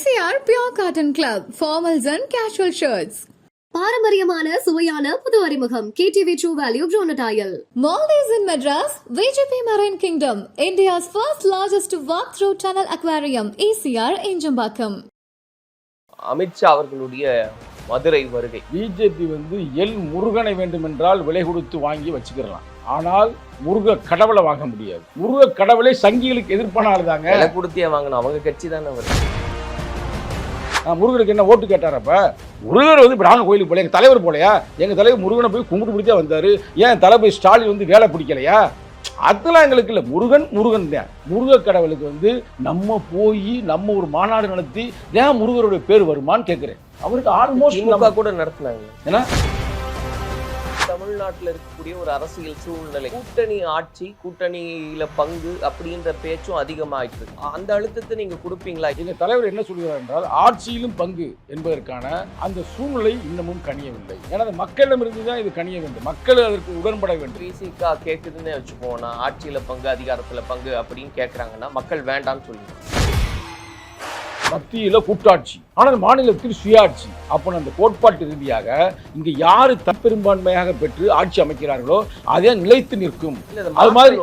ECR Pure Cotton Club, formals and casual shirts. பாரம்பரியமான சுவையான புது அறிமுகம். கேடிவி ட்ரூ வேல்யூ ப்ரோனடாயல் Maldives in Madras, VGP Marine Kingdom, India's first largest walk-through tunnel aquarium, ECR Injambakam. Amit Shah அவர்களுடைய மதுரை வருகை. BJP வந்து L முருகனை வேண்டுமென்றால் விலை கொடுத்து வாங்கி வச்சுக்கிறலாம். ஆனால் முருக கடவுளை வாங்க முடியாது. முருக கடவுளை சங்கிகளுக்கு எதிர்ப்பான ஆள் தாங்க விலை கொடுத்தே வாங்கணும். அவங்க கட்சி தானே வருது. முருகனுக்கு என்ன ஓட்டு கேட்டாரப்ப முருகர் வந்து நாங்கள் கோயிலுக்கு போல எங்கள் தலைவர் போலையா எங்கள் தலைவர் முருகனை போய் கும்பிட்டு பிடிச்சா வந்தார். ஏன் தளபதி ஸ்டாலின் வந்து வேலை பிடிக்கலையா? அதெல்லாம் எங்களுக்கு இல்லை. முருகன் முருகன் தான் முருக கடவுளுக்கு வந்து நம்ம போய் நம்ம ஒரு மாநாடு நடத்தி ஏன் முருகருடைய பேர் வருமான்னு கேட்குறேன் அவருக்கு ஆல்மோஸ்ட் கூட நடத்துனாங்க. ஏன்னா தமிழ்நாட்டுல இருக்கக்கூடிய ஒரு அரசியல் சூழ்நிலை. கூட்டணி ஆட்சி கூட்டணியில பங்கு அப்படின்ற பேச்சும் அதிகமாயிட்டு இருக்கு. அந்த அழுத்தத்தை நீங்க கொடுப்பீங்களா? எங்க தலைவர் என்ன சொல்கிறார் என்றால் ஆட்சியிலும் பங்கு என்பதற்கான அந்த சூழ்நிலை இன்னமும் கனியவில்லை. ஏன்னா அது மக்களிடமிருந்து தான் இது கனிய வேண்டும். மக்கள் அதற்கு உடன்பட வேண்டும். பிசிகா கேக்குதுன்னு வச்சுப்போம் நான் ஆட்சியில பங்கு அதிகாரத்துல பங்கு அப்படின்னு கேக்குறாங்கன்னா மக்கள் வேண்டாம்னு சொல்லுவாங்க மத்தியில கூட்டாட்சி ஆனால் மாநிலத்தில் சுயாட்சி. அப்போ அந்த கோட்பாட்டு ரீதியாக இங்க யாரு தப்பெரும்பான்மையாக பெற்று ஆட்சி அமைக்கிறார்களோ அதே நிலைத்து நிற்கும். அது மாதிரி-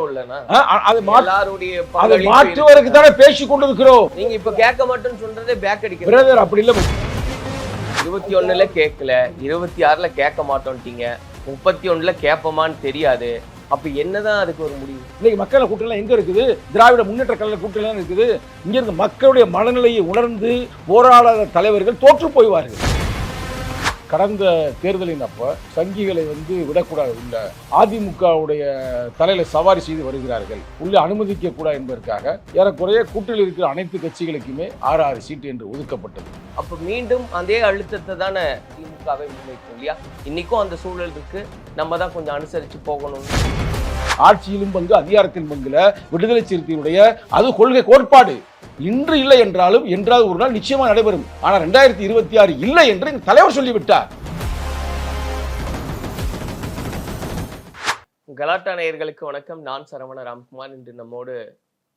அதை மாற்றுவதற்கு. தானே பேசி கொண்டிருக்கிறோம். நீங்க இப்ப கேட்க மாட்டேன்னு சொல்றதே பேக் அடிக்கிறது. பிரதர் அப்படி இல்லை. இருபத்தி ஒண்ணுல கேட்கல. இருபத்தி ஆறுல கேட்க மாட்டோம்ட்டீங்க முப்பத்தி ஒண்ணுல கேட்போமான்னு தெரியாது. அப்ப என்னதான் அதுக்கு ஒரு முடிவு? இன்னைக்கு மக்களை கூட்டம்லாம் எங்க இருக்குது? திராவிட முன்னேற்ற கழக கூட்டம்லாம் இருக்குது. இங்க இருக்க மக்களுடைய மனநிலையை உணர்ந்து போராடாத தலைவர்கள் தோற்று போய்வார்கள். கடந்த தேர்தலின் அப்ப சங்கிகளை வந்து விடக்கூடாது. உள்ள அதிமுகவுடைய தலையில சவாரி செய்து வருகிறார்கள். உள்ளே அனுமதிக்க கூடாது என்பதற்காக ஏறக்குறைய கூட்டில் இருக்கிற அனைத்து கட்சிகளுக்குமே ஆறு ஆறு சீட்டு என்று ஒதுக்கப்பட்டது. அப்ப மீண்டும் அதே அழுத்தத்தை தானே திமுகவை முன்வைக்கும் இல்லையா? இன்னைக்கும் அந்த சூழல் இருக்கு. நம்ம தான் கொஞ்சம் அனுசரிச்சு போகணும். ஆட்சியிலும் பங்கு அதிகாரத்தின் பங்குல விடுதலை சிறுத்தையுடைய அது கொள்கை கோட்பாடு. இன்று இல்லை என்றாலும் என்றாவது ஒரு நாள் நிச்சயமா நடைபெறும். ஆனா ரெண்டாயிரத்தி இருபத்தி ஆறு இல்லை என்று எங்க தலைவர் சொல்லிவிட்டார். கலாட்டா நேயர்களுக்கு வணக்கம். நான் சரவண ராம்குமார். இன்று நம்மோடு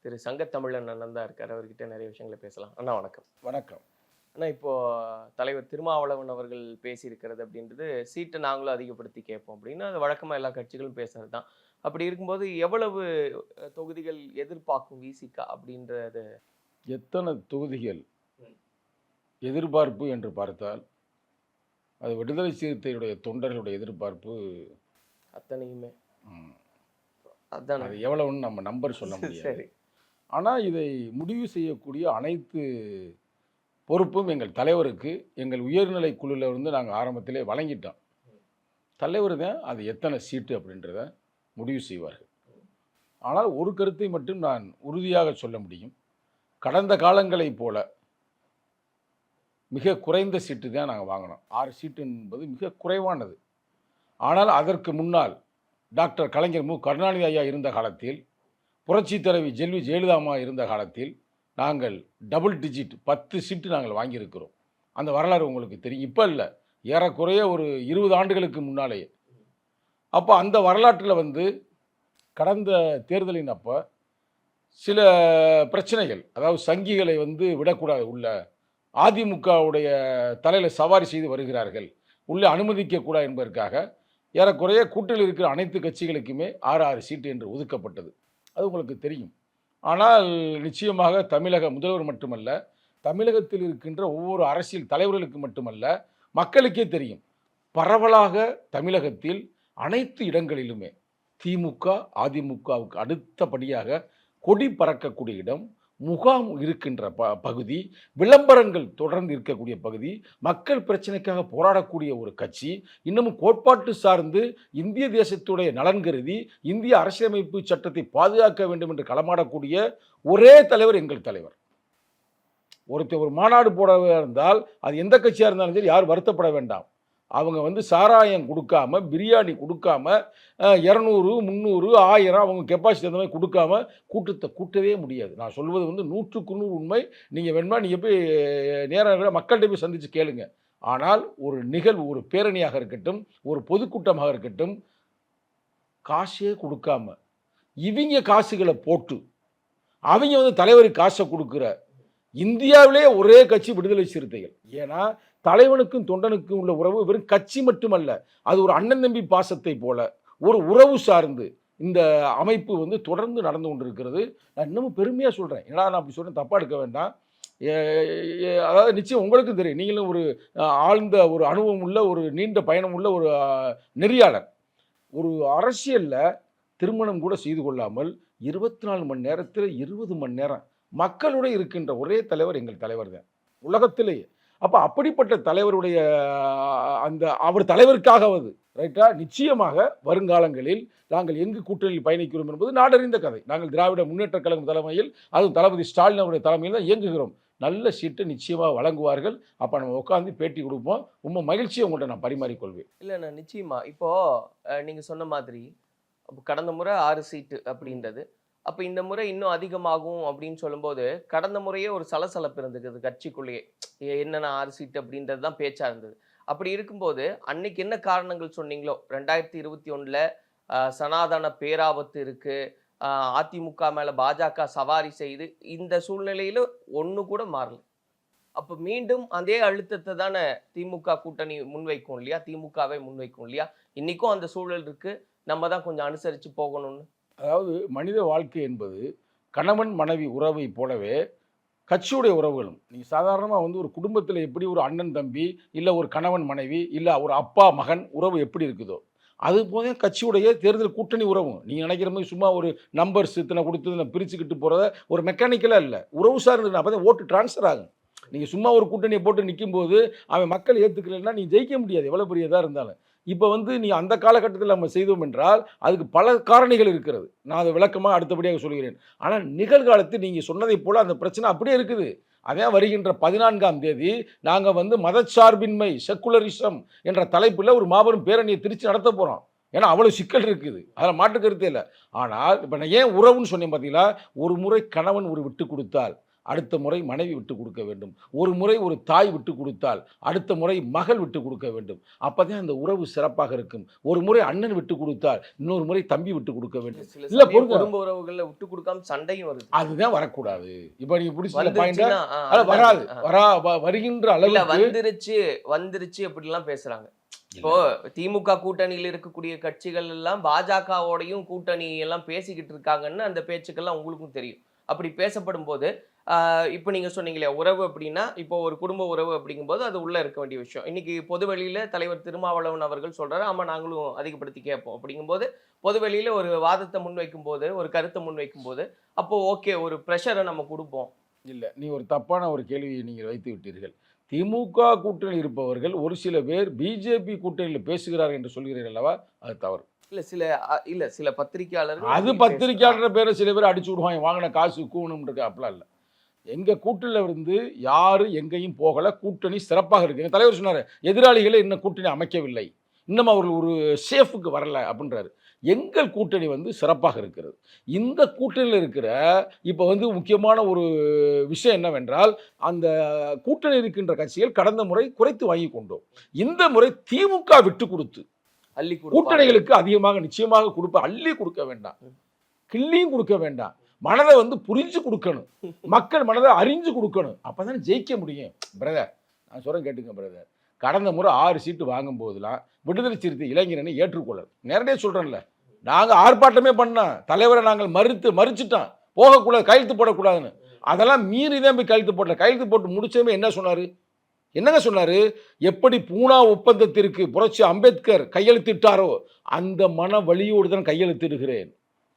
திரு சங்கத்தமிழன் அண்ணன் தான் இருக்கார். அவர்கிட்ட நிறைய விஷயங்களை பேசலாம். அண்ணா வணக்கம். வணக்கம். அண்ணா இப்போ தலைவர் திருமாவளவன் அவர்கள் பேசியிருக்கிறது அப்படின்றது சீட்டை நாங்களும் அதிகப்படுத்தி கேட்போம் அப்படின்னு அது வழக்கமா எல்லா கட்சிகளும் பேசுறது தான் அப்படி இருக்கும்போது எவ்வளவு தொகுதிகள் எதிர்பார்க்கும் விசிகா அப்படின்றது? எத்தனை தொகுதிகள் எதிர்பார்ப்பு என்று பார்த்தால் அது விடுதலை சிறுத்தையுடைய தொண்டர்களுடைய எதிர்பார்ப்பு. அத்தனையுமே. அதான். அது எவ்வளவுன்னு நம்ம நம்பர் சொல்ல முடியாது. சரி ஆனால் இதை முடிவு செய்யக்கூடிய அனைத்து பொறுப்பும் எங்கள் தலைவருக்கு எங்கள் உயர்நிலை குழுவில் இருந்து நாங்கள் ஆரம்பத்திலே வழங்கிட்டோம். தலைவர் தான் அது எத்தனை சீட்டு அப்படின்றத முடிவு செய்வார்கள். ஆனால் ஒரு கருத்தை மட்டும் நான் உறுதியாக சொல்ல முடியும். கடந்த காலங்களைப் போல மிக குறைந்த சீட்டு தான் நாங்கள் வாங்கினோம். ஆறு சீட்டு என்பது மிக குறைவானது. ஆனால் அதற்கு முன்னால் டாக்டர் கலைஞர் மு. கருணாநிதி ஐயா இருந்த காலத்தில் புரட்சி தலைவி ஜெல்வி ஜெயலலிதாமா இருந்த காலத்தில் நாங்கள் டபுள் டிஜிட் பத்து சீட்டு நாங்கள் வாங்கியிருக்கிறோம். அந்த வரலாறு உங்களுக்கு தெரியும். இப்போ இல்லை. ஏறக்குறைய ஒரு இருபது ஆண்டுகளுக்கு முன்னாலேயே. அப்போ அந்த வரலாற்றில் வந்து கடந்த தேர்தலின் அப்போ சில பிரச்சனைகள் அதாவது சங்கிகளை வந்து விடக்கூடாது உள்ள அதிமுகவுடைய தலையில் சவாரி செய்து வருகிறார்கள் உள்ளே அனுமதிக்கக்கூடாது என்பதற்காக ஏறக்குறைய கூட்டில் இருக்கிற அனைத்து கட்சிகளுக்குமே ஆறு ஆறு சீட்டு என்று ஒதுக்கப்பட்டது. அது உங்களுக்கு தெரியும். ஆனால் நிச்சயமாக தமிழக முதல்வர் மட்டுமல்ல தமிழகத்தில் இருக்கின்ற ஒவ்வொரு அரசியல் தலைவர்களுக்கு மட்டுமல்ல மக்களுக்கே தெரியும். பரவலாக தமிழகத்தில் அனைத்து இடங்களிலுமே திமுக அதிமுகவுக்கு அடுத்தபடியாக கொடி பறக்கக்கூடிய இடம் முகாம் இருக்கின்ற ப பகுதி விளம்பரங்கள் தொடர்ந்து இருக்கக்கூடிய பகுதி மக்கள் பிரச்சனைக்காக போராடக்கூடிய ஒரு கட்சி இன்னமும் கோட்பாட்டு சார்ந்து இந்திய தேசத்துடைய நலன் கருதி இந்திய அரசியலமைப்பு சட்டத்தை பாதுகாக்க வேண்டும் என்று களமாடக்கூடிய ஒரே தலைவர் எங்கள் தலைவர். ஒருத்தர் ஒரு மாநாடு போட இருந்தால் அது எந்த கட்சியாக இருந்தாலும் சரி யார் வருத்தப்பட வேண்டாம். அவங்க வந்து சாராயம் கொடுக்காம பிரியாணி கொடுக்காம இரநூறு முந்நூறு ஆயிரம் அவங்க கெப்பாசிட்டி அந்த மாதிரி கொடுக்காம கூட்டத்தை கூட்டவே முடியாது. நான் சொல்வது வந்து நூற்றுக்கு நூறு உண்மை. நீங்கள் வேணுமா நீங்கள் போய் நேராக மக்கள்கிட்ட போய் சந்தித்து கேளுங்க. ஆனால் ஒரு நிகழ்வு ஒரு பேரணியாக இருக்கட்டும் ஒரு பொதுக்கூட்டமாக இருக்கட்டும் காசே கொடுக்காம இவங்க காசுகளை போட்டு அவங்க வந்து தலைவருக்கு காசை கொடுக்குற இந்தியாவிலே ஒரே கட்சி விடுதலை சிறுத்தைகள். ஏன்னா தலைவனுக்கும் தொண்டனுக்கும் உள்ள உறவு வெறும் கட்சி மட்டுமல்ல அது ஒரு அண்ணன் தம்பி பாசத்தை போல ஒரு உறவு சார்ந்து இந்த அமைப்பு வந்து தொடர்ந்து நடந்து கொண்டிருக்கிறது. நான் இன்னமும் பெருமையாக சொல்கிறேன் ஏன்னா நான் அப்படி சொல்கிறேன் தப்பாக எடுக்க வேண்டாம். அதாவது நிச்சயம் உங்களுக்கும் தெரியும். நீங்களும் ஒரு ஆழ்ந்த ஒரு அனுபவம் உள்ள ஒரு நீண்ட பயணம் உள்ள ஒரு நெறியாளர். ஒரு அரசியலில் திருமணம் கூட செய்து கொள்ளாமல் இருபத்தி நாலு மணி நேரத்தில் இருபது மணி நேரம் மக்களோட இருக்கின்ற ஒரே தலைவர் எங்கள் தலைவர் தான் உலகத்திலேயே. அப்போ அப்படிப்பட்ட தலைவருடைய அந்த அவர் தலைவருக்காகவது ரைட்டா நிச்சயமாக வருங்காலங்களில் நாங்கள் எங்கு கூட்டணியில் பயணிக்கிறோம் என்பது நாடறிந்த கதை. நாங்கள் திராவிட முன்னேற்ற கழகம் தலைமையில் அதுவும் தளபதி ஸ்டாலின் அவருடைய தலைமையில் தான் இயங்குகிறோம். நல்ல சீட்டு நிச்சயமாக வழங்குவார்கள். அப்போ நம்ம உட்காந்து பேட்டி கொடுப்போம். ரொம்ப மகிழ்ச்சியை உங்கள்கிட்ட நான் பரிமாறிக்கொள்வேன். இல்லைண்ணா நிச்சயமாக இப்போது நீங்கள் சொன்ன மாதிரி கடந்த முறை ஆறு சீட்டு அப்படின்றது. அப்போ இந்த முறை இன்னும் அதிகமாகும் அப்படின்னு சொல்லும்போது கடந்த முறையே ஒரு சலசலப்பு இருந்துக்குது கட்சிக்குள்ளேயே. என்னென்ன ஆறு சீட் அப்படின்றது தான் பேச்சாக இருந்தது. அப்படி இருக்கும்போது அன்னைக்கு என்ன காரணங்கள் சொன்னீங்களோ? ரெண்டாயிரத்தி இருபத்தி ஒன்றில் சனாதன பேராபத்து இருக்குது அதிமுக மேலே பாஜக சவாரி செய்து இந்த சூழ்நிலையில் ஒன்று கூட மாறல. அப்போ மீண்டும் அதே அழுத்தத்தை தானே திமுக கூட்டணி முன்வைக்கும் இல்லையா? திமுகவை முன்வைக்கும் இல்லையா? இன்றைக்கும் அந்த சூழல் இருக்குது நம்ம தான் கொஞ்சம் அனுசரித்து போகணும்னு. அதாவது மனித வாழ்க்கை என்பது கணவன் மனைவி உறவை போலவே கட்சியுடைய உறவுகளும். நீங்கள் சாதாரணமாக வந்து ஒரு குடும்பத்தில் எப்படி ஒரு அண்ணன் தம்பி இல்லை ஒரு கணவன் மனைவி இல்லை ஒரு அப்பா மகன் உறவு எப்படி இருக்குதோ அது போதே கட்சியுடைய தேர்தல் கூட்டணி உறவும். நீங்கள் நினைக்கிற மாதிரி சும்மா ஒரு நம்பர்ஸ் இத்தனை கொடுத்து இத்தனை பிரிச்சுக்கிட்டு போகிறத ஒரு மெக்கானிக்கலாக இல்லை. உறவு சார்ந்து அப்போ தான் ஓட்டு டிரான்ஸ்ஃபர் ஆகும். நீங்கள் சும்மா ஒரு கூட்டணியை போட்டு நிற்கும்போது அவன் மக்கள் ஏற்றுக்கலைன்னா நீ ஜெயிக்க முடியாது. எவ்வளோ பெரியதாக இருந்தாலும். இப்போ வந்து நீ அந்த காலகட்டத்தில் நம்ம செய்தோம் என்றால் அதுக்கு பல காரணிகள் இருக்கிறது. நான் அதை விளக்கமாக அடுத்தபடியாக சொல்கிறேன். ஆனால் நிகழ்காலத்தில் நீங்கள் சொன்னதைப் போல் அந்த பிரச்சனை அப்படியே இருக்குது. அதான் வருகின்ற பதினான்காம் தேதி நாங்கள் வந்து மதச்சார்பின்மை செக்குலரிசம் என்ற தலைப்பில் ஒரு மாபெரும் பேரணியை திருச்சி நடத்த போகிறோம் ஏன்னா அவ்வளோ சிக்கல் இருக்குது. அதில் மாற்று கருத்தே இல்லை. ஆனால் இப்போ நான் ஏன் உறவுன்னு சொன்னேன் பார்த்தீங்களா ஒரு முறை கணவன் ஒரு விட்டு கொடுத்தால். அடுத்த முறை மனைவி விட்டு கொடுக்க வேண்டும். ஒரு முறை ஒரு தாய் விட்டு கொடுத்தால் அடுத்த முறை மகள் விட்டு கொடுக்க வேண்டும். அப்பதான் அந்த உறவு சிறப்பாக இருக்கும். ஒரு முறை அண்ணன் விட்டு கொடுத்தால் இன்னொரு முறை தம்பி விட்டு கொடுக்க வேண்டும். இல்ல. குடும்ப உறவுகள்ல விட்டு கொடுக்காம சண்டையும் வருது. அதுதான் வரக்கூடாது. இப்போ நீங்க பிடிச்ச பாயிண்ட் வராது. வரா வருகின்ற அளவுக்கு வந்துருச்சு வந்துருச்சு அப்படிலாம் பேசுறாங்க. இப்போ திமுக கூட்டணியில் இருக்கக்கூடிய கட்சிகள் எல்லாம் பாஜகவோடையும் கூட்டணி எல்லாம் பேசிக்கிட்டு இருக்காங்கன்னு அந்த பேச்சுக்கெல்லாம் உங்களுக்கும் தெரியும். அப்படி பேசப்படும் போது இப்போ நீங்க சொன்னீங்களே உறவு அப்படின்னா இப்போ ஒரு குடும்ப உறவு அப்படிங்கும்போது அது உள்ள இருக்க வேண்டிய விஷயம். இன்னைக்கு பொதுவெளியில தலைவர் திருமாவளவன் அவர்கள் சொல்றாரு ஆமா நாங்களும் அதிகப்படுத்தி கேட்போம். அப்படிங்கும்போது பொதுவெளியில ஒரு வாதத்தை முன்வைக்கும் போது ஒரு கருத்தை முன்வைக்கும் போது அப்போ ஓகே ஒரு ப்ரெஷரை நம்ம கொடுப்போம். இல்லை நீ ஒரு தப்பான ஒரு கேள்வியை நீங்கள் வைத்து விட்டீர்கள். திமுக கூட்டணி இருப்பவர்கள் ஒரு சில பேர் பிஜேபி கூட்டணியில் பேசுகிறார்கள் என்று சொல்கிறீர்கள் அல்லவா? அது தவறு. இல்ல சில இல்ல சில பத்திரிகையாளர்கள் அது அப்படி பத்திரிக்கையாளர் பேரை சில பேர் அடிச்சு விடுவாங்க வாங்கின காசு கூணும் இருக்கு அப்படிலாம் இல்லை. எங்க கூட்டணியில் இருந்து யாரு எங்கேயும் போகல. கூட்டணி சிறப்பாக இருக்கு. எங்க தலைவர் சொன்னாரு எதிராளிகளை இன்னும் கூட்டணி அமைக்கவில்லை. இன்னும் அவர்கள் ஒரு சேஃபுக்கு வரல அப்படின்றாரு. எங்கள் கூட்டணி வந்து சிறப்பாக இருக்கிறது. இந்த கூட்டணியில் இருக்கிற இப்போ வந்து முக்கியமான ஒரு விஷயம் என்னவென்றால் அந்த கூட்டணி இருக்கின்ற கட்சிகள் கடந்த முறை குறைத்து வாங்கி கொண்டோம். இந்த முறை திமுக விட்டு கொடுத்து அள்ளி. கூட்டணிகளுக்கு அதிகமாக நிச்சயமாக கொடுப்ப அள்ளி கொடுக்க வேண்டாம். கிள்ளியும் கொடுக்க வேண்டாம். மனதை வந்து புரிஞ்சு கொடுக்கணும். மக்கள் மனதை அறிஞ்சு கொடுக்கணும். அப்பதான் ஜெயிக்க முடியும். பிரதர் நான் சொல்றேன் கேட்டுங்க பிரதர் கடந்த முறை ஆறு சீட்டு வாங்கும் போதெல்லாம் விடுதலை சிறுத்தை இளைஞரனை ஏற்றுக்கொள்ளல். நேரடியாக சொல்கிறேன்ல நாங்கள் ஆர்ப்பாட்டமே பண்ணோம். தலைவரை நாங்கள் மறுத்து மறுச்சிட்டோம். போகக்கூடாது கையெழுத்து போடக்கூடாதுன்னு. அதெல்லாம் மீறி தான் போய் கையெழுத்து போடல. கையெழுத்து போட்டு முடிச்சதுமே என்ன சொன்னார்? என்னங்க சொன்னார்? எப்படி பூனா ஒப்பந்தத்திற்கு புரட்சி அம்பேத்கர் கையெழுத்திட்டாரோ அந்த மன வழியோடு தான் கையெழுத்திடுகிறேன்.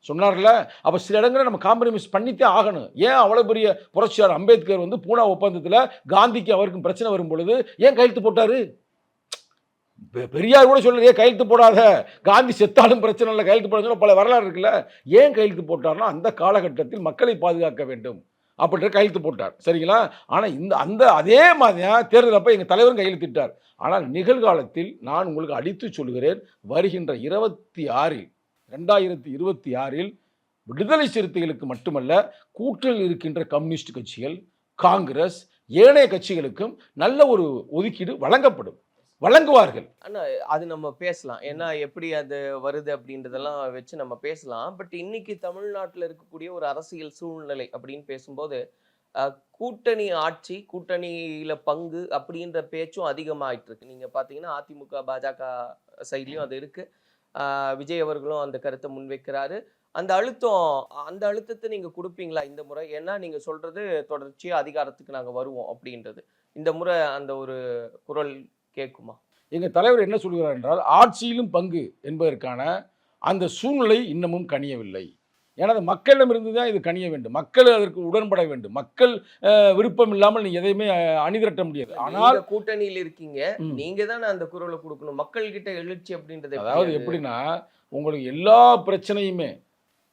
சொன்னார்ல? அப்போ சில இடங்களில் நம்ம காம்ப்ரமைஸ் பண்ணித்தான் ஆகணும். ஏன் அவ்வளோ பெரிய புரட்சியார் அம்பேத்கர் வந்து பூனா ஒப்பந்தத்தில் காந்திக்கு அவருக்கும் பிரச்சனை வரும் பொழுது ஏன் கையெழுத்து போட்டார்? பெரியார் கூட சொல்லுது ஏன் கையெழுத்து போடாத? காந்தி செத்தாலும் பிரச்சனை இல்லை கையெழுத்து போடாத பல வரலாறு இருக்குல்ல? ஏன் கையெழுத்து போட்டார்னா அந்த காலகட்டத்தில் மக்களை பாதுகாக்க வேண்டும். அப்படின்ற கையெழுத்து போட்டார். சரிங்களா? ஆனால் இந்த அந்த அதே மாதிரி தேர்தல் அப்போ எங்கள் தலைவரும் கையெழுத்திட்டார். ஆனால் நிகழ்காலத்தில் நான் உங்களுக்கு அடித்து சொல்கிறேன் வருகின்ற இருபத்தி ஆறில் ரெண்டாயிரத்தி இருபத்தி ஆறில் விடுதலை சிறுத்தைகளுக்கு மட்டுமல்ல கூட்டணியில் இருக்கின்ற கம்யூனிஸ்ட் கட்சிகள் காங்கிரஸ் ஏனைய கட்சிகளுக்கும் நல்ல ஒரு ஒதுக்கீடு வழங்கப்படும். வழங்குவார்கள். ஆனால் அது நம்ம பேசலாம். ஏன்னா எப்படி அது வருது அப்படின்றதெல்லாம் வச்சு நம்ம பேசலாம். பட் இன்னைக்கு தமிழ்நாட்டில் இருக்கக்கூடிய ஒரு அரசியல் சூழ்நிலை அப்படின்னு பேசும்போது கூட்டணி ஆட்சி கூட்டணியில பங்கு அப்படின்ற பேச்சும் அதிகமாயிட்டு இருக்கு. நீங்க பாத்தீங்கன்னா அதிமுக பாஜக சைட்லயும் அது இருக்கு. விஜய் அவர்களும் அந்த கருத்தை முன்வைக்கிறாரு. அந்த அழுத்தம் அந்த அழுத்தத்தை நீங்க கொடுப்பீங்களா இந்த முறை? ஏன்னா நீங்க சொல்றது தொடர்ச்சியா அதிகாரத்துக்கு நாங்க வருவோம் அப்படின்றது. இந்த முறை அந்த ஒரு குரல் கேட்குமா? எங்கள் தலைவர் என்ன சொல்கிறார் என்றால் ஆட்சியிலும் பங்கு என்பதற்கான அந்த சூழ்நிலை இன்னமும் கனியவில்லை. ஏன்னா அது மக்களிடமிருந்து தான் இது கனிய வேண்டும். மக்கள் அதற்கு உடன்பட வேண்டும். மக்கள் விருப்பம் இல்லாமல் நீ எதையுமே அணிதிரட்ட முடியாது. ஆனால் நீங்க கூட்டணியில் இருக்கீங்க. நீங்க தானே அந்த குரலை கொடுக்கணும். மக்கள் கிட்ட எழுச்சி அப்படின்றது அதாவது அது? எப்படின்னா உங்களுக்கு எல்லா பிரச்சனையுமே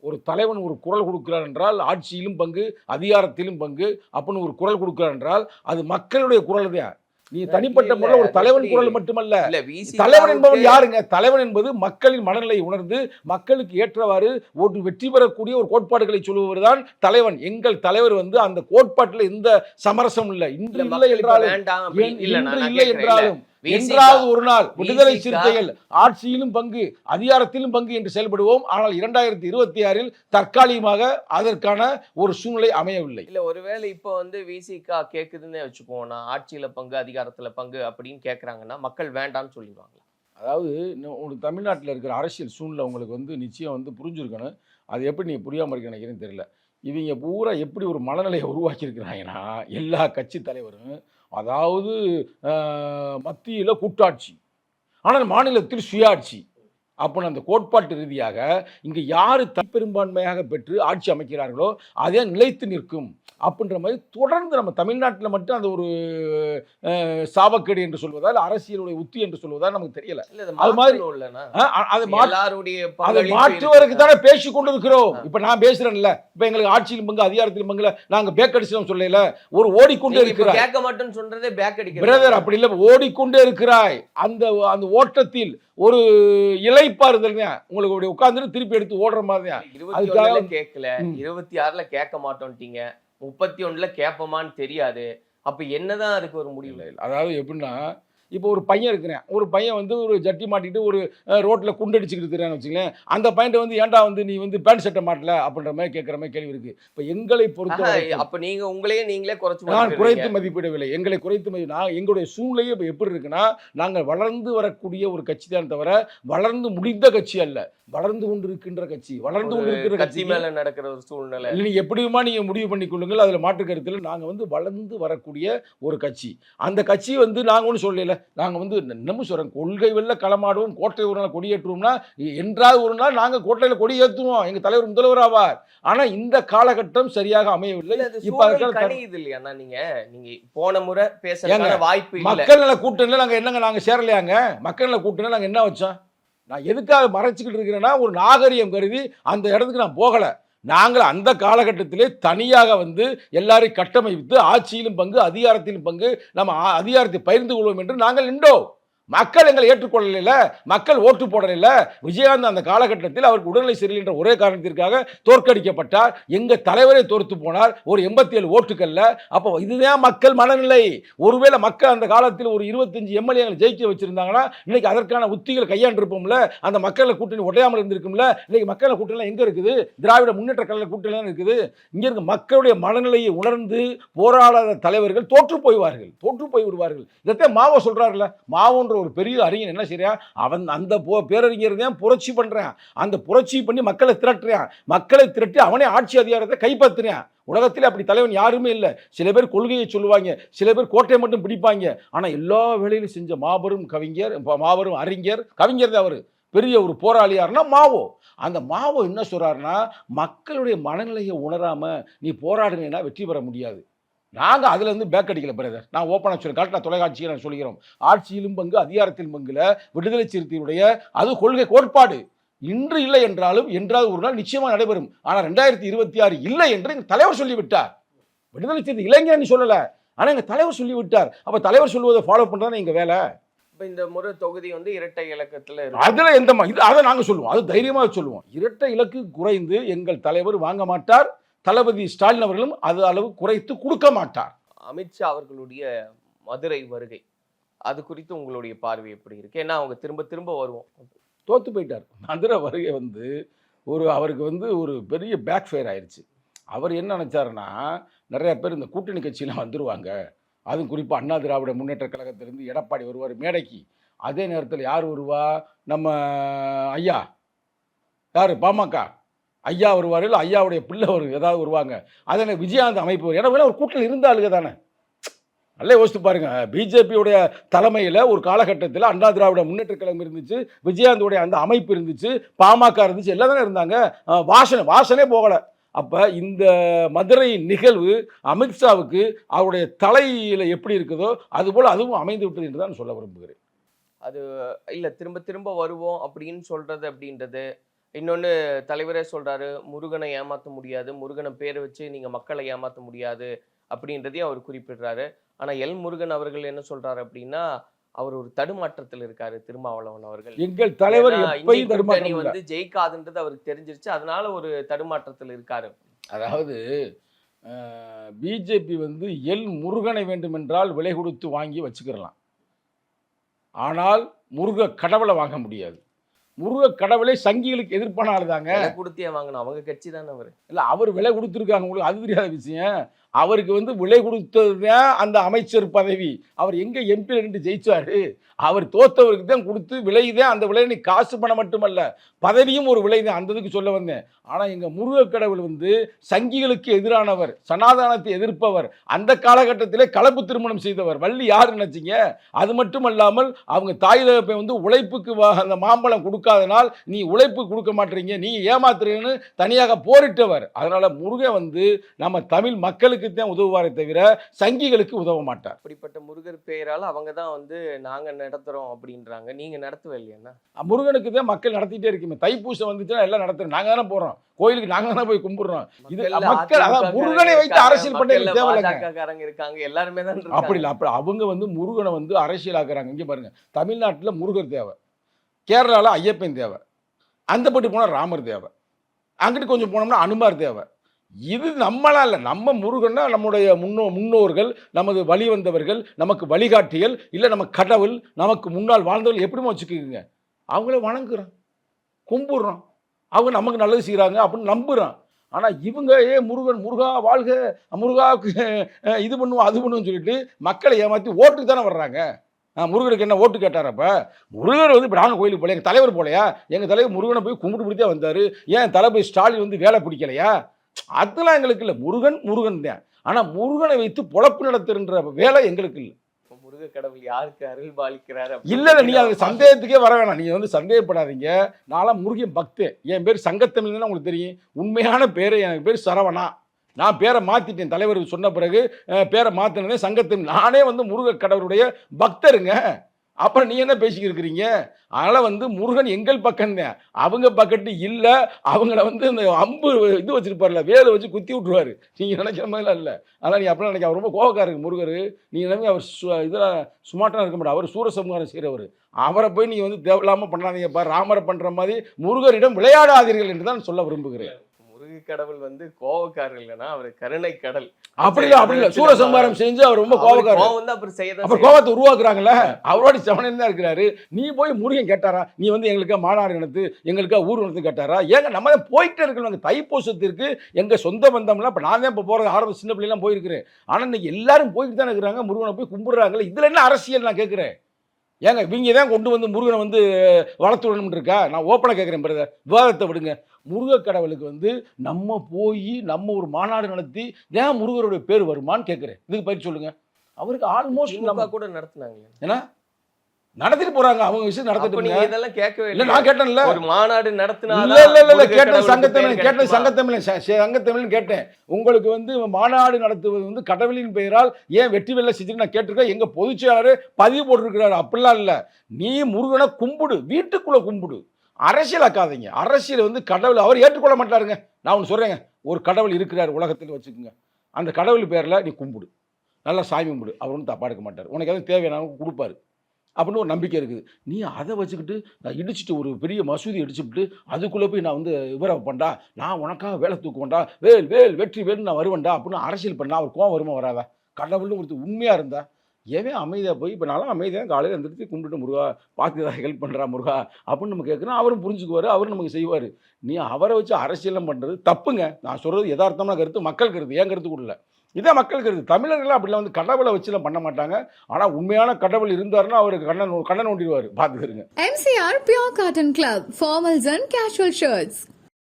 ஒரு தலைவன் ஒரு குரல் கொடுக்கிறார் என்றால் ஆட்சியிலும் பங்கு அதிகாரத்திலும் பங்கு அப்படின்னு ஒரு குரல் கொடுக்கிறார் என்றால் அது மக்களுடைய குரல் தான். நீ தனிப்பட்ட முறையில் ஒரு தலைவன்? குரல் மட்டுமல்ல. தலைவன் என்பவன் யாருங்க? தலைவன் என்பது மக்களின் மனநிலையை உணர்ந்து மக்களுக்கு ஏற்றவாறு ஒரு வெற்றி பெறக்கூடிய ஒரு கோட்பாடுகளை சொல்லுபவர் தான் தலைவன். எங்கள் தலைவர் வந்து அந்த கோட்பாட்டில் எந்த சமரசம் இல்லை. இன்று இல்ல, என்றாலும் இல்ல, என்றாலும் என்றாவது ஒரு நாள் விடுதலை சிறுத்தைகள் ஆட்சியிலும் பங்கு அதிகாரத்திலும் பங்கு என்று செயல்படுவோம். ஆனால் இரண்டாயிரத்தி இருபத்தி ஆறில் தற்காலிகமாக அதற்கான ஒரு சூழ்நிலை அமையவில்லை. இல்ல ஒருவேளை இப்போ வந்து விசிகா கேக்குதுன்னே வச்சுக்குவோம். நான் ஆட்சியில பங்கு அதிகாரத்துல பங்கு அப்படின்னு கேக்குறாங்கன்னா மக்கள் வேண்டாம்னு சொல்லிடுவாங்க அதாவது உங்களுக்கு தமிழ்நாட்டில் இருக்கிற அரசியல் சூழ்நிலை உங்களுக்கு வந்து நிச்சயம் வந்து புரிஞ்சிருக்கணும். அது எப்படி நீங்கள் புரியாமல் இருக்க நினைக்கிறேன்னு தெரியல. இவங்க பூரா எப்படி ஒரு மனநிலையை உருவாக்கியிருக்கிறாங்கன்னா எல்லா கட்சி தலைவரும் அதாவது மத்தியில் கூட்டாட்சி. ஆனால் மாநிலத்தில் சுயாட்சி. அப்போ அந்த கோட்பாட்டு ரீதியாக இங்கே யார் தற்பெரும்பான்மையாக பெற்று ஆட்சி அமைக்கிறார்களோ அதே நிலைத்து நிற்கும் அப்படின்ற மாதிரி தொடர்ந்து நம்ம தமிழ்நாட்டில் மட்டும் அந்த ஒரு சாபக்கேடு என்று சொல்வதால் அரசியலுடைய உத்தி என்று சொல்வதால் நமக்கு தெரியல. அது மாதிரி- அதை அதை மாற்றுவதற்கு. தானே பேசி கொண்டிருக்கிறோம். ஆ. இப்ப நான் பேசுறேன்ல. இப்ப எங்களுக்கு ஆட்சியிலும் பங்கு அதிகாரத்திலும் பங்குல நாங்க பேக்கடிச்சிடும் சொல்லல. ஒரு ஓடிக்கொண்டே இருக்கிறாய். கேட்க மாட்டேன்னு சொல்றதே பேக் அடிக்கிறது. பிரதர் அப்படி இல்ல. ஓடிக்கொண்டே இருக்கிறாய். அந்த அந்த ஓட்டத்தில் ஒரு இலைப்பாறுதல் தான் உங்களுக்கு உட்கார்ந்துட்டு திருப்பி எடுத்து ஓடுற மாதிரி தான் இருபத்தி ஒண்ணுல கேட்கல. இருபத்தி ஆறுல கேட்க மாட்டோம்ட்டீங்க முப்பத்தி ஒண்ணுல கேட்போமான்னு தெரியாது. அப்ப என்னதான் அதுக்கு ஒரு முடிவு? அதாவது எப்படின்னா இப்போ ஒரு பையன் இருக்கிறேன். ஒரு பையன் வந்து ஒரு ஜட்டி மாட்டிட்டு ஒரு ரோட்டில் குண்டடிச்சுக்கிட்டு இருக்கிறான்னு வச்சுங்களேன் அந்த பையன்ட்ட வந்து ஏன்டா வந்து நீ வந்து பேண்ட் சட்டை மாட்டல? அப்படின்ற மாதிரி கேட்குற மாதிரி கேள்வி இருக்கு. இப்போ எங்களை பொறுத்த அப்ப நீங்க உங்களையே நீங்களே குறைச்சு நான். குறைத்து மதிப்பிடவில்லை. எங்களை குறைத்து மதி நான் எங்களுடைய சூழ்நிலையே இப்போ எப்படி இருக்குன்னா நாங்கள் வளர்ந்து வரக்கூடிய ஒரு கட்சி தான் தவிர வளர்ந்து முடிந்த கட்சி அல்ல. வளர்ந்து கொண்டிருக்கின்ற கட்சி வளர்ந்து கொண்டிருக்கிற கட்சி மேல நடக்கிற ஒரு சூழ்நிலை. இல்லை நீங்க எப்படியுமா நீங்க முடிவு பண்ணி கொள்ளுங்கள் அதுல மாற்று கருத்தில் நாங்க வந்து வளர்ந்து வரக்கூடிய ஒரு கட்சி. அந்த கட்சி வந்து நாங்க ஒன்றும் சொல்லல. நாங்க வந்து இன்னமும் சொல்றோம் கொள்கை வெல்ல களமாடுவோம் கோட்டை ஒரு நாள் கொடி ஏற்றுவோம்னா என்றாவது ஒரு நாள் நாங்க கோட்டையில கொடி ஏற்றுவோம் எங்க தலைவர் முதல்வர் ஆவார். ஆனா இந்த காலகட்டம் சரியாக அமையவில்லை. இப்ப கனியுது இல்லையாண்ணா நீங்க நீங்க போன முறை ஏங்க, வாய்ப்பு மக்கள் நல கூட்டணியில் நாங்கள் என்னங்க நாங்கள் சேரலையாங்க? மக்கள் நல கூட்டணியில் நாங்கள் என்ன வச்சோம்? நான் எதுக்காக மறைச்சிக்கிட்டு இருக்கிறேன்னா ஒரு நாகரிகம் கருதி அந்த இடத்துக்கு நான் போகலை. நாங்கள் அந்த காலகட்டத்திலே தனியாக வந்து எல்லாரையும் கட்டமைத்து ஆட்சியிலும் பங்கு அதிகாரத்திலும் பங்கு நம்ம அதிகாரத்தை பகிர்ந்து கொள்வோம் என்று நாங்கள் நின்றோம். மக்கள் எங்களை ஏற்றுக்கொள்ளல மக்கள் ஓட்டு போடல விஜயகாந்த் அந்த காலகட்டத்தில் அவருக்கு உடல்நிலை சரியில்லை என்ற ஒரே காரணத்திற்காக தோற்கடிக்கப்பட்டார். எங்கள் தலைவரே தோற்று போனார். ஒரு எண்பத்தி ஏழு ஓட்டுக்கல்ல அப்போ இதுதான் மக்கள் மனநிலை. ஒருவேளை மக்கள் அந்த காலத்தில் ஒரு இருபத்தஞ்சு எம்எல்ஏங்களை ஜெயிக்க வச்சிருந்தாங்கன்னா இன்னைக்கு அதற்கான உத்திகள் கையாண்டிருப்போம்ல. அந்த மக்களை கூட்டணி உடையாமல் இருந்திருக்கும்ல. இன்னைக்கு மக்களை கூட்டணி எங்கே இருக்குது? திராவிட முன்னேற்ற கழக கூட்டணி தான் இருக்குது. இங்கே இருக்க மக்களுடைய மனநிலையை உணர்ந்து போராடாத தலைவர்கள் தோற்று போய்வார்கள். தோற்று போய் விடுவார்கள் இதைத்தான் மாவோ சொல்கிறார்கள மாவோன்ற ஒரு பெரிய அறிஞர் என்ன செய்யா அவன் அந்த போ- பேரறிஞர் தான் புரட்சி பண்ணுறான் அந்த புரட்சி பண்ணி மக்களை திரட்டுறான். மக்களை திரட்டி அவனே ஆட்சி அதிகாரத்தை கைப்பற்றுறான். உலகத்தில் அப்படி தலைவன் யாருமே இல்லை. சில பேர் கொள்கையை சொல்லுவாங்க. சில பேர் கோட்டையை மட்டும் பிடிப்பாங்க. ஆனால் எல்லா வேலையிலும் செஞ்ச மாபெரும் கவிஞர் மாபெரும் அறிஞர் கவிஞர் தான் அவர். பெரிய ஒரு போராளியார்னா மாவோ. அந்த மாவோ என்ன சொல்கிறாருன்னா மக்களுடைய மனநிலையை உணராமல் நீ போராடுனீன்னா வெற்றி பெற முடியாது. நாங்க அதுல இருந்து பேக் அடிக்கல பிரதர் நான் ஓப்பனாக சொல்ல கரெக்டாக தொலைக்காட்சியை நான் சொல்கிறோம். ஆட்சியிலும் பங்கு அதிகாரத்திலும் பங்குல விடுதலை சிறுத்தையுடைய அது கொள்கை கோட்பாடு. இன்று இல்லை என்றாலும் என்றாவது ஒரு நாள் நிச்சயமா நடைபெறும். ஆனால் ரெண்டாயிரத்தி இருபத்தி ஆறு இல்லை என்று எங்க தலைவர் சொல்லிவிட்டார். விடுதலை சிறுத்தை இளைஞர் சொல்லல. ஆனா எங்க தலைவர் சொல்லிவிட்டார். அப்ப தலைவர் சொல்வதை ஃபாலோ பண்றதானே எங்க வேலை? இப்ப இந்த முறை தொகுதி வந்து இரட்டை இலக்கத்துல அதுல எந்த அதை நாங்க சொல்லுவோம். அது தைரியமா சொல்லுவோம். இரட்டை இலக்கு குறைந்து எங்கள் தலைவர் வாங்க மாட்டார். தளபதி ஸ்டாலின் அவர்களும் அது அளவு குறைத்து கொடுக்க மாட்டார். அமித்ஷா அவர்களுடைய மதுரை வருகை அது குறித்து உங்களுடைய பார்வை எப்படி இருக்கு? ஏன்னா அவங்க திரும்ப திரும்ப வருவோம். தோத்து போயிட்டார். மதுரை வருகை வந்து ஒரு அவருக்கு வந்து ஒரு பெரிய பேக் ஃபயர் ஆயிடுச்சு அவர் என்ன நினைச்சாருன்னா நிறைய பேர் இந்த கூட்டணி கட்சியெலாம் வந்துருவாங்க. அதுவும் குறிப்பாக அண்ணா திராவிட முன்னேற்ற கழகத்திலிருந்து எடப்பாடி வருவார் மேடைக்கு. அதே நேரத்தில் யார் வருவா? நம்ம ஐயா. யார்? பாமக. ஐயா வருவார் இல்லை ஐயாவுடைய பிள்ளை வரும் ஏதாவது வருவாங்க. அதனை விஜயகாந்த் அமைப்பு வரும். ஏன்னா ஒரு கூட்டணி இருந்தாளுங்க தானே. நல்லா யோசித்து பாருங்க. பிஜேபியுடைய தலைமையில் ஒரு காலகட்டத்தில் அண்ணா திராவிட முன்னேற்ற கழகம் இருந்துச்சு விஜயகாந்தோடைய அந்த அமைப்பு இருந்துச்சு பாமக இருந்துச்சு எல்லாம் தானே இருந்தாங்க. வாசனை வாசனே போகலை. அப்போ இந்த மதுரை நிகழ்வு அமித்ஷாவுக்கு அவருடைய தலையில் எப்படி இருக்குதோ அதுபோல் அதுவும் அமைந்து விட்டது என்று தான் சொல்ல விரும்புகிறேன். அது இல்லை திரும்ப திரும்ப வருவோம் அப்படின்னு சொல்கிறது அப்படின்றது இன்னொன்னு தலைவரே சொல்றாரு முருகனை ஏமாத்த முடியாது. முருகனை பேரை வச்சு நீங்க மக்களை ஏமாத்த முடியாது. அப்படின்றதையும் அவர் குறிப்பிடுறாரு. ஆனா எல். முருகன் அவர்கள் என்ன சொல்றாரு அப்படின்னா அவர் ஒரு தடுமாற்றத்தில் இருக்காரு திருமாவளவன் அவர்கள். எங்கள் தலைவர் கூட்டணி. வந்து ஜெயிக்காதுன்றது அவருக்கு தெரிஞ்சிருச்சு. அதனால ஒரு தடுமாற்றத்தில் இருக்காரு. அதாவது பிஜேபி வந்து எல். முருகனை வேண்டுமென்றால் விலை கொடுத்து வாங்கி வச்சுக்கிறலாம். ஆனால் முருக கடவுளை வாங்க முடியாது. முருக கடவுளை சங்கிகளுக்கு எதிர்ப்பான ஆள் தாங்க கொடுத்தே வாங்கணும். அவங்க கட்சி தானே அவரு. இல்லை அவர் விலை கொடுத்துருக்காங்க உங்களுக்கு. அது தெரியாத விஷயம். அவருக்கு வந்து விலை கொடுத்தது தான் அந்த அமைச்சர் பதவி. அவர் எங்கே எம்பி ரெண்டு ஜெயிச்சாரு? அவர் தோத்தவருக்கு தான் கொடுத்து விலை தான் அந்த விலை நீ காசு பணம் மட்டுமல்ல பதவியும் ஒரு விலை தான் அந்த இதுக்கு சொல்ல வந்தேன். ஆனால் எங்கள் முருகக் கடவுள் வந்து சங்கிகளுக்கு எதிரானவர் சனாதனத்தை எதிர்ப்பவர் அந்த காலகட்டத்திலே கலப்பு திருமணம் செய்தவர். வள்ளி யார் நினச்சிங்க? அது மட்டும் அல்லாமல் அவங்க தாய் தகப்பை வந்து உழைப்புக்கு அந்த மாம்பழம் கொடுக்காதனால் நீ உழைப்பு கொடுக்க மாட்டீங்க நீ ஏமாத்துறீங்கன்னு தனியாக போரிட்டவர். அதனால் முருகன் வந்து நம்ம தமிழ் மக்களுக்கு தான் உதவுவாரே தவிர சங்கிகளுக்கு உதவ மாட்டார். அப்படிப்பட்ட முருகர் பெயரால அவங்க தான் வந்து நாங்க நடத்துறோம் அப்படின்றாங்க. நீங்க நடத்தவே இல்லையா முருகனுக்கு தான் மக்கள் நடத்திட்டே இருக்குமே தைப்பூசம் வந்துச்சுன்னா எல்லாம் நடத்துறோம். நாங்க தானே போறோம். கோயிலுக்கு நாங்க தானே போய் கும்பிடுறோம். இது மக்கள் அதான் முருகனை வைத்து அரசியல் பண்ண தேவையில்லைங்க இருக்காங்க. எல்லாருமே தான் அப்படி இல்லை. அப்படி அவங்க வந்து முருகனை வந்து அரசியலாக்குறாங்க. இங்கே பாருங்க. தமிழ்நாட்டில் முருகர் தேவை. கேரளாவில் ஐயப்பன் தேவை. அந்த பட்டு போனால் ராமர் தேவை. அங்கிட்டு கொஞ்சம் போனோம்னா அனுமார் தேவை. இது நம்மளா இல்லை நம்ம முருகன்னா நம்முடைய முன்னோ முன்னோர்கள் நமது வழி வந்தவர்கள் நமக்கு வழிகாட்டிகள் இல்லை நம்ம கடவுள் நமக்கு முன்னால் வாழ்ந்தவர்கள் எப்படிமா வச்சுக்கோங்க? அவங்கள வணங்குறோம் கும்பிட்றோம் அவங்க நமக்கு நல்லது செய்கிறாங்க அப்படின்னு நம்புகிறோம் ஆனால் இவங்க ஏ முருகன் முருகா வாழ்க முருகாவுக்கு இது பண்ணுவோம் அது பண்ணுவோம்னு சொல்லிட்டு மக்களை ஏமாற்றி ஓட்டுக்கு தானே வர்றாங்க. முருகனுக்கு என்ன ஓட்டு கேட்டாரப்ப முருகர் வந்து இப்போ நாங்கள் கோயிலுக்கு போகல எங்கள் தலைவர் போலையா எங்கள் தலைவர் முருகனை போய் கும்பிட்டு பிடித்தே வந்தார். ஏன் தளபதி ஸ்டாலின் வந்து வேலை பிடிக்கலையா? அதெல்லாம் எங்களுக்கு இல்லை. முருகன் முருகன் தான். ஆனால் முருகனை வைத்து பொழப்பு நடத்துகின்ற வேலை எங்களுக்கு இல்லை. முருக கடவுள் யாருக்கு அருள் பாலிக்கிறாரு இல்லை இல்லை. நீ அது சந்தேகத்துக்கே வர வேணாம். நீங்கள் வந்து சந்தேகப்படாதீங்க. நான்லாம் முருகன் பக்தன் என் பேர் சங்கத்தமிழ் தானே உங்களுக்கு தெரியும். உண்மையான பேர் எனக்கு பேர் சரவணா. நான் பேரை மாற்றிட்டேன் தலைவர் சொன்ன பிறகு பேரை மாற்றினதே சங்கத்தமிழ். நானே வந்து முருக கடவுளுடைய பக்தருங்க. அப்புறம் நீ என்ன பேசிக்கிட்டு இருக்கிறீங்க? அதனால் வந்து முருகன் எங்கள் பக்கம்தான் அவங்க பக்கத்து இல்லை அவங்கள வந்து இந்த அம்பு இது வச்சிருப்பார்ல வேலை வச்சு குத்தி விட்ருவாரு நீங்கள் நினைக்கிற மாதிரிலாம் இல்லை. அதனால் நீ அப்படிலாம் நினைக்க அவர் ரொம்ப கோபக்காரங்க முருகர். நீ நினைக்க அவர் சு இதெல்லாம் சுமாட்டாக இருக்க மாட்டார். அவர் சூரசம்ஹாரம் செய்கிறவர் அவரை போய் நீங்கள் வந்து தேவையில்லாமல் பண்ணாதீங்கப்பா. ராமரை பண்ணுற மாதிரி முருகரிடம் விளையாடாதீர்கள் என்று தான் சொல்ல விரும்புகிறேன். முருக கடவுள் வந்து கோவக்காரர் இல்லைன்னா அவர் கருணை கடல். அப்படி இல்லை அப்படி இல்லை. சூரசம்ஹாரம் செஞ்சு அவர் ரொம்ப கோபக்காரர் கோவம் வந்து அப்புறம் செய்யதான் அப்புறம். கோபத்தை உருவாக்குறாங்கல்ல? அவரோட செவனன் தான் இருக்கிறாரு. நீ போய் முருகன் கேட்டாரா? நீ வந்து எங்களுக்கா மாநாடு நடத்து எங்களுக்கா ஊர் நடத்து கேட்டாரா? ஏங்க நம்ம தான் போயிட்டே இருக்கிறோம் தைப்பூசத்திற்கு எங்க சொந்த பந்தம்லாம் இப்போ நான் தான் இப்போ போகிறது ஆரம்ப சின்ன பிள்ளைலாம் போயிருக்கிறேன். ஆனால் இன்னைக்கு எல்லாரும் போயிட்டு தானே இருக்கிறாங்க. முருகனை போய் கும்பிடுறாங்கல்ல. இதில் என்ன அரசியல் நான் கேட்குறேன்? ஏங்க இவங்க தான் கொண்டு வந்து முருகனை வந்து வளர்த்து விடணும்னு இருக்கா? நான் ஓப்பனாக கேட்குறேன் பிரதர் விவாதத்தை விடுங்க. முருக கடவுளுக்கு வந்து நம்ம போய் நம்ம ஒரு மாநாடு நடத்தி ஏன் முருகருடைய பேர் வருமான்னு கேட்குறேன். இதுக்கு பயிற்சி சொல்லுங்க. அவருக்கு ஆல்மோஸ்ட் நம்ம கூட நடத்துனாங்க ஏன்னா நடத்திட்டு போறாங்க. அவங்க விஷயம் நடத்திட்டு. இதெல்லாம் கேட்கவே இல்ல? நான் கேட்டேன்ல. ஒரு மாநாடு இல்ல நடத்தினாதான் இல்ல இல்ல இல்ல கேட்டேன் சங்கத்தமிழ் கேட்டேன்? சங்கத்தமிழ் சங்கத்தமிழ்னு கேட்டேன். உங்களுக்கு வந்து மாநாடு நடத்துவது வந்து கடவுளின் பெயரால் ஏன் வெற்றி வெள்ள செஞ்சுட்டு நான் கேட்டிருக்கேன். எங்க பொதுச் செயலாளர் பதிவு போட்டிருக்கிறாரு. அப்படிலாம் இல்ல. நீ முருகனை கும்பிடு. வீட்டுக்குள்ள கும்பிடு. அரசியலாக்காதீங்க அரசியல் வந்து கடவுள் அவர் ஏற்றுக்கொள்ள மாட்டாருங்க. நான் ஒன்று சொல்றேங்க. ஒரு கடவுள் இருக்கிறார் உலகத்தில் வச்சுக்கோங்க. அந்த கடவுள் பேரில் நீ கும்பிடு. நல்லா சாமி கும்பிடு. அவர் ஒன்றும் தப்பா எடுக்க மாட்டார். உனக்கு எதுவும் தேவையான கொடுப்பாரு. அப்படின்னு ஒரு நம்பிக்கை இருக்குது. நீ அதை வச்சுக்கிட்டு நான் இடிச்சிட்டு ஒரு பெரிய மசூதி இடிச்சுட்டு அதுக்குள்ளே போய் நான் வந்து இவரை பண்ணா நான் உனக்காக வேலை தூக்குவேன்டா வேல் வேல் வெற்றி வேல் நான் வருவேன்டா அப்படின்னு அரசியல் பண்ணா அவர் கோவம் வருமா வராதா? கடவுள்னு ஒருத்தர் உண்மையாக இருந்தா ஏன் அமைதியாக போய் இப்போ நல்லா அமைதியாக காலையில் எழுந்திரிச்சு கும்பிட்டு முருகா பார்த்து ஏதாவது ஹெல்ப் பண்ணுறா முருகா அப்படின்னு நம்ம கேட்குறோம் அவரும் புரிஞ்சுக்குவார் அவரும் நமக்கு செய்வார். நீ அவரை வச்சு அரசியலம் பண்ணுறது தப்புங்க. நான் சொல்கிறது யதார்த்தமான கருத்து மக்கள் கருத்து ஏன் கருத்து கூட இதே மக்களுக்கு இருக்குது. தமிழர்கள் அப்படிலாம் வந்து கடவுளை வச்சுலாம் பண்ண மாட்டாங்க. ஆனால் உண்மையான கடவுள் இருந்தாருன்னா அவருக்கு கண்ணன் கண்ணன் ஓண்டிடுவார் பார்த்துக்கிறங்க MCR pure cotton club formals and casual shirts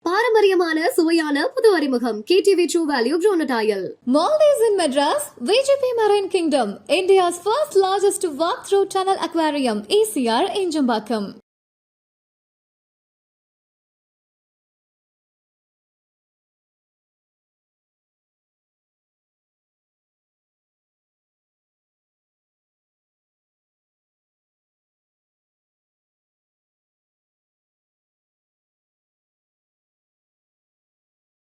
பாரம்பரியமான சுவையான புது அறிமுகம். கேடிவி ட்ரூ வேல்யூ ப்ரோனடாயல் Maldives in Madras VGP marine kingdom India's first largest walk through tunnel aquarium ECR Injambakkam